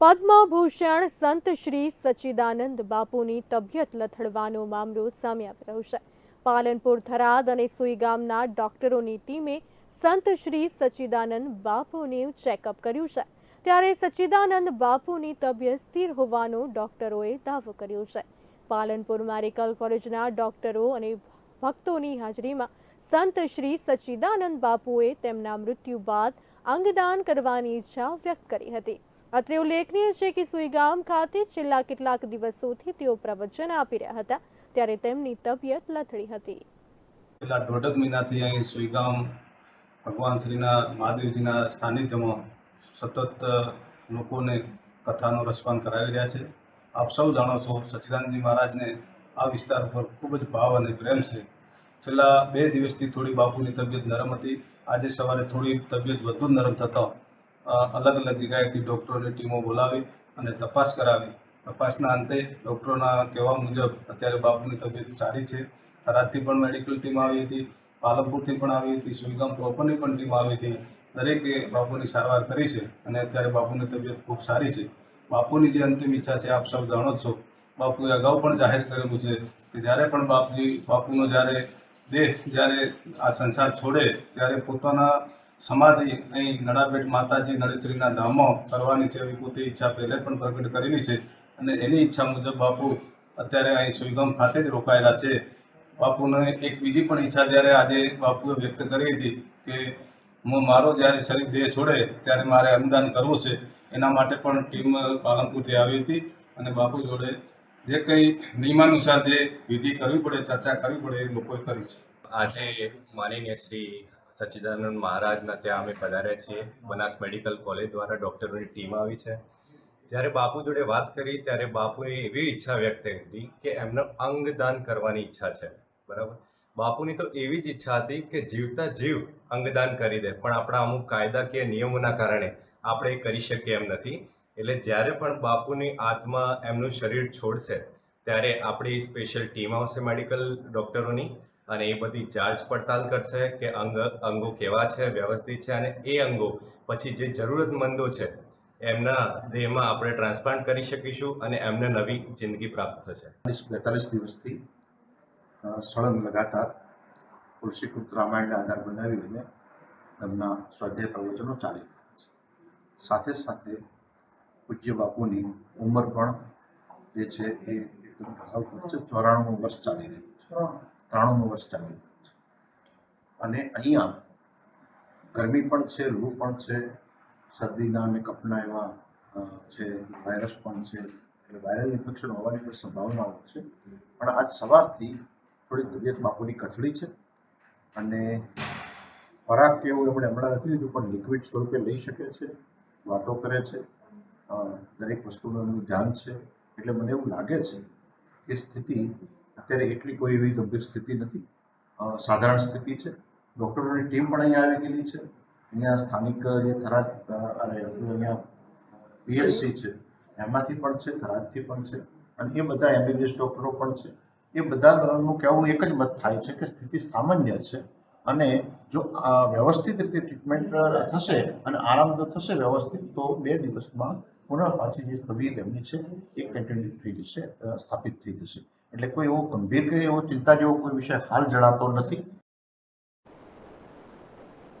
પદ્મભૂષણ સંત શ્રી સચ્ચિદાનંદ બાપુની તબિયત લથડવાનો મામલો સામે આવી રહ્યો છે. પાલનપુર થરાદ અને સુઈ ગામના ડોક્ટરોની ટીમે સંત શ્રી સચ્ચિદાનંદ બાપુનું ચેકઅપ કર્યું છે. ત્યારે સચ્ચિદાનંદ બાપુની તબિયત સ્થિર હોવાનો ડોક્ટરોએ દાવો કર્યો છે. પાલનપુર મેડિકલ કોલેજના ડોક્ટરો અને ભક્તોની હાજરીમાં સંત શ્રી સચ્ચિદાનંદ બાપુએ તેમના મૃત્યુ બાદ અંગદાન કરવાની ઈચ્છા વ્યક્ત કરી હતી. અત્રે ઉલ્લેખનીય છે કે સુઈગામ ખાતે છેલ્લા કેટલાક દિવસોથી તેઓ પ્રવચન આપી રહ્યા હતા, ત્યારે તેમની તબિયત લથડી હતી. છેલ્લા દોઢક મહિનાથી અહીં સુઈગામ ભગવાન શ્રીના મહાદેવજીના સાનિધ્યમાં સતત લોકોને કથાનો રસપાન કરાવી રહ્યા છે. આપ સૌ જાણો છો સચિદાનંદજી મહારાજને આ વિસ્તાર ઉપર ખૂબ જ ભાવ અને પ્રેમ છે. છેલ્લા બે દિવસથી થોડી બાપુની તબિયત નરમ હતી. આજે સવારે થોડી તબિયત વધુ નરમ થતાં અલગ અલગ જગ્યાએથી ડૉક્ટરોની ટીમો બોલાવી અને તપાસ કરાવી. તપાસના અંતે ડૉક્ટરોના કહેવા મુજબ અત્યારે બાપુની તબિયત સારી છે. થરાદથી પણ મેડિકલ ટીમ આવી હતી, પાલનપુરથી પણ આવી હતી, સુઈગામ પ્રોપરની પણ ટીમ આવી હતી. દરેકે બાપુની સારવાર કરી છે અને અત્યારે બાપુની તબિયત ખૂબ સારી છે. બાપુની જે અંતિમ ઈચ્છા છે, આપ સૌ જાણો છો. બાપુએ અગાઉ પણ જાહેર કરેલું છે કે જ્યારે પણ બાપજી, બાપુનો જ્યારે દેહ જ્યારે આ સંસાર છોડે, ત્યારે પોતાના સમાધિ અહીં નડાબેટ માતાજી નળેશ્વરીના ધામમાં કરવાની છે એવી પોતે ઈચ્છા પહેલે પણ પ્રગટ કરેલી છે અને એની ઈચ્છા મુજબ બાપુ અત્યારે અહીં સુઈગામ ખાતે જ રોકાયેલા છે. બાપુને એક બીજી પણ ઈચ્છા જ્યારે આજે બાપુએ વ્યક્ત કરી હતી કે હું મારો જ્યારે શરીર દેહ છોડે ત્યારે મારે અંગદાન કરવું છે. એના માટે પણ ટીમ પાલનપુરથી આવી હતી અને બાપુ જોડે જે કંઈ નિયમાનુસાર જે વિધિ કરવી પડે, ચર્ચા કરવી પડે એ લોકોએ કરી છે. આજે માનનીય શ્રી સચ્ચિદાનંદ મહારાજના ત્યાં અમે પધાર્યા છીએ. બનાસ મેડિકલ કોલેજ દ્વારા ડૉક્ટરોની ટીમ આવી છે. જ્યારે બાપુ જોડે વાત કરી, ત્યારે બાપુએ એવી ઈચ્છા વ્યક્ત કરી કે એમને અંગદાન કરવાની ઈચ્છા છે. બરાબર? બાપુની તો એવી જ ઈચ્છા હતી કે જીવતા જીવ અંગદાન કરી દે. પણ આપણા અમુક કાયદાકીય નિયમોના કારણે આપણે એ કરી શકીએ એમ નથી. એટલે જ્યારે પણ બાપુની આત્મા એમનું શરીર છોડશે, ત્યારે આપણી સ્પેશિયલ ટીમ આવશે મેડિકલ ડૉક્ટરોની. અને એ બધી જાંચ પડતાલ કરશે કે અંગ અંગો કેવા છે વ્યવસ્થિત છે અને એ અંગો પછી જે જરૂરતમંદો છે એમના દેહમાં આપણે ટ્રાન્સપ્લાન્ટ કરી શકીશું અને એમને નવી જિંદગી પ્રાપ્ત થશે. ચાલીસ બેતાલીસ દિવસથી સળંગ લગાતાર તુલસીકૃત રામાયણને આધાર બનાવીને એમના સ્વાધ્યાય પ્રવચનો ચાલી રહ્યા છે. સાથે સાથે પૂજ્ય બાપુની ઉંમર પણ જે છે એ એકદમ ઢાળ પર છે. ચોરાણું વર્ષ ચાલી રહ્યું છે. ત્રાણુંનું વર્ષ ચાલી રહ્યું છે. અને અહીંયા ગરમી પણ છે, લૂ પણ છે, શરદીના અને કપના એવા છે, વાયરસ પણ છે. એટલે વાયરલ ઇન્ફેક્શન હોવાની પણ સંભાવનાઓ છે. પણ આજ સવારથી થોડી તબિયત બાપુની કથળી છે અને ખોરાક કે એવું એમણે હમણાં નથી લીધું, પણ લિક્વિડ સ્વરૂપે લઈ શકે છે, વાતો કરે છે દરેક વસ્તુનું એમનું ધ્યાન છે. એટલે મને એવું લાગે છે કે સ્થિતિ અત્યારે એટલી કોઈ એવી ગંભીર સ્થિતિ નથી. સાધારણ સ્થિતિ છે. ડૉક્ટરોની ટીમ પણ અહીંયા આવી ગયેલી છે. અહીંયા સ્થાનિક જે થરાદ અહીંયા પીએચસી છે, એમાંથી પણ છે, થરાદથી પણ છે અને એ બધા એમબીબીએસ ડૉક્ટરો પણ છે. એ બધાનું કહેવું એક જ મત થાય છે કે સ્થિતિ સામાન્ય છે અને જો આ વ્યવસ્થિત રીતે ટ્રીટમેન્ટ થશે અને આરામ જો થશે વ્યવસ્થિત, તો બે દિવસમાં પુનઃ પાછી જે તબિયત એમની છે એ કન્ટિન્યુ થઈ જશે સ્થાપિત થઈ જશે. એટલે કોઈ એવો ગંભીર કે એવો ચિંતા જેવો કોઈ વિષય હાલ જણાતો નથી.